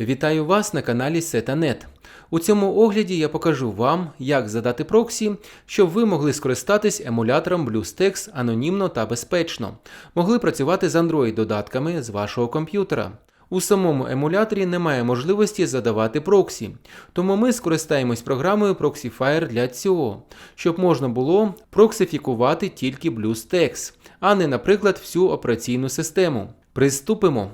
Вітаю вас на каналі Seta.net. У цьому огляді я покажу вам, як задати проксі, щоб ви могли скористатись емулятором BlueStacks анонімно та безпечно, могли працювати з Android-додатками з вашого комп'ютера. У самому емуляторі немає можливості задавати проксі, тому ми скористаємось програмою Proxyfire для цього, щоб можна було проксифікувати тільки BlueStacks, а не, наприклад, всю операційну систему. Приступимо.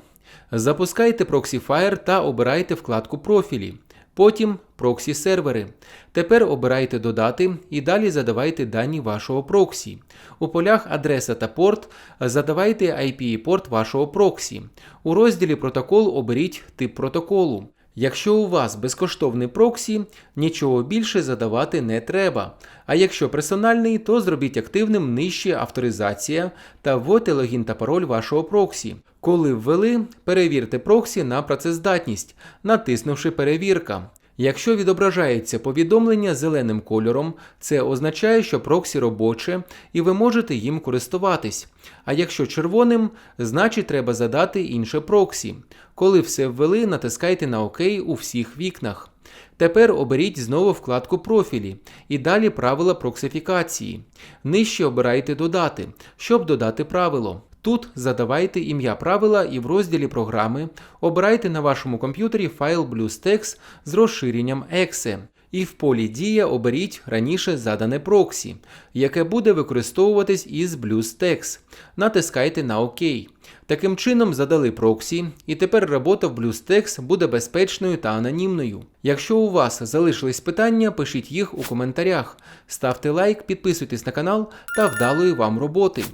Запускайте Proxyfire та обирайте вкладку Профілі. Потім проксі сервери. Тепер обирайте додати і далі задавайте дані вашого проксі. У полях адреса та порт задавайте IP-порт вашого проксі. У розділі протокол оберіть тип протоколу. Якщо у вас безкоштовний проксі, нічого більше задавати не треба. А якщо персональний, то зробіть активним нижче авторизація та вводьте логін та пароль вашого проксі. Коли ввели, перевірте проксі на працездатність, натиснувши перевірка. Якщо відображається повідомлення зеленим кольором, це означає, що проксі робоче і ви можете їм користуватись. А якщо червоним, значить треба задати інше проксі. Коли все ввели, натискайте на ОК у всіх вікнах. Тепер оберіть знову вкладку профілі і далі правила проксифікації. Нижче обирайте додати, щоб додати правило. Тут задавайте ім'я правила і в розділі програми обирайте на вашому комп'ютері файл BlueStacks з розширенням exe. І в полі Дія оберіть раніше задане проксі, яке буде використовуватись із BlueStacks. Натискайте на ОК. Таким чином задали проксі, і тепер робота в BlueStacks буде безпечною та анонімною. Якщо у вас залишились питання, пишіть їх у коментарях, ставте лайк, підписуйтесь на канал та вдалої вам роботи.